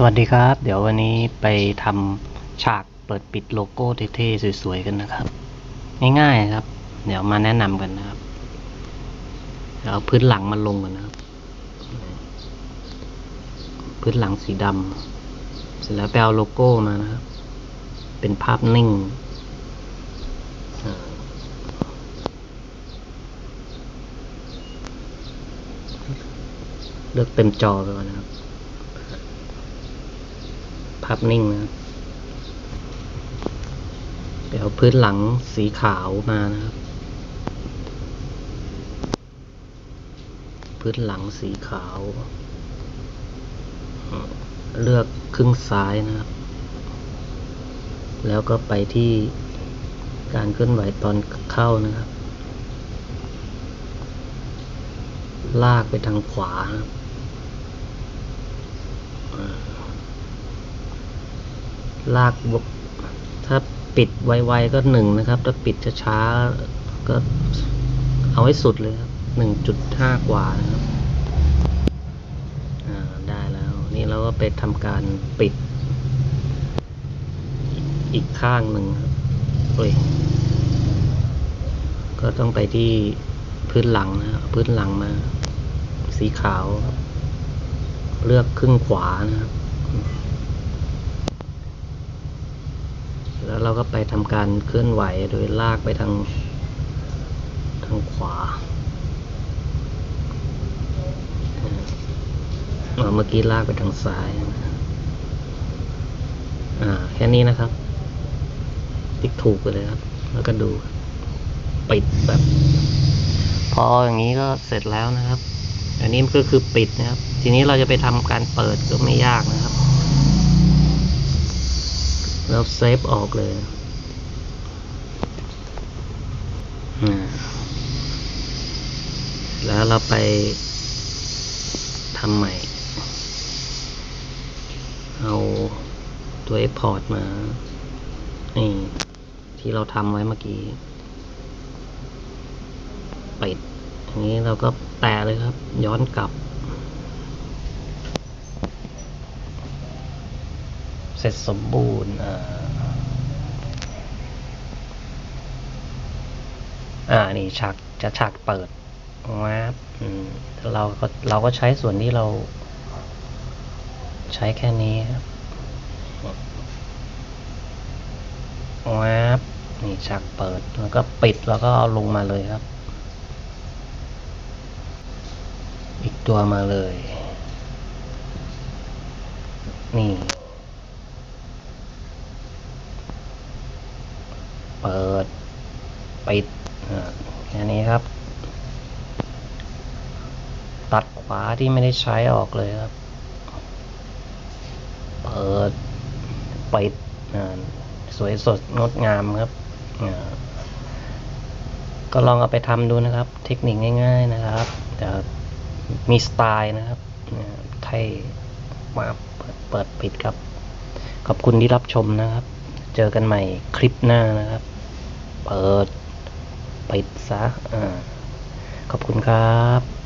สวัสดีครับ เดี๋ยววันนี้ไปทำฉากเปิดปิดโลโก้เท่ๆสวยๆกันนะครับ ง่ายๆครับ เดี๋ยวมาแนะนำกันนะครับเดี๋ยวเอาพื้นหลังมาลงกันนะครับ พื้นหลังสีดำเสร็จแล้วไปเอาโลโก้มานะครับ เป็นภาพนิ่งเลือกเต็มจอไปก่อนนะครับาพนิ่งนะเดี๋ยวพื้นหลังสีขาวมานะครับ พื้นหลังสีขาว เลือกครึ่งซ้ายนะครับ แล้วก็ไปที่การเคลื่อนไหวตอนเข้านะครับ ลากไปทางขวานะครับอ่า ลากบวกถ้าปิดไวๆก็หนึ่งนะครับ ถ้าปิดช้าๆก็เอาให้สุดเลยครับหนึ่งจุดห้ากว่านะครับได้แล้วนี่เราก็ไปทำการปิด อีกข้างหนึ่งครับเอ้ยก็ต้องไปที่พื้นหลังนะพื้นหลังมา สีขาว เลือกครึ่งขวานะครับ แล้วเราก็ไปทำการเคลื่อนไหวโดยลากไปทางทางขวาเมื่อกี้ลากไปทางซ้ายอ่าแค่นี้นะครับ ติ๊กถูกไปเลยครับ แล้วก็ดูปิดแบบ พออย่างนี้ก็เสร็จแล้วนะครับ อันนี้ก็คือปิดนะครับ ทีนี้เราจะไปทำการเปิดก็ไม่ยากนะครับ เราเซฟออกเลยแล้วเราไปทำใหม่ เอาตัว Export มานี่ที่เราทำไว้เมื่อกี้ปิดอันนี้เราก็แตะเลยครับ ย้อนกลับ เสร็จสมบูรณ์อ่านี่ฉากจะฉากเปิดแวบอืมเราก็เราก็ใช้ส่วนที่เรา ใช้แค่นี้ครับแวบนี่ฉากเปิดแล้วก็ปิดแล้วก็เอาลงมาเลยครับ อีกตัวมาเลย นี่ เปิด ปิด อ่าแค่นี้ครับ ตัดขวาที่ไม่ได้ใช้ออกเลยครับ เปิดปิดสวยสดงดงามครับ ก็ลองเอาไปทำดูนะครับ เทคนิคง่ายๆนะครับแต่มีสไตล์นะครับไทยมาเปิดเปิดปิดครับ ขอบคุณที่รับชมนะครับ เจอกันใหม่คลิปหน้านะครับ ปิดซะอ่าขอบคุณครับ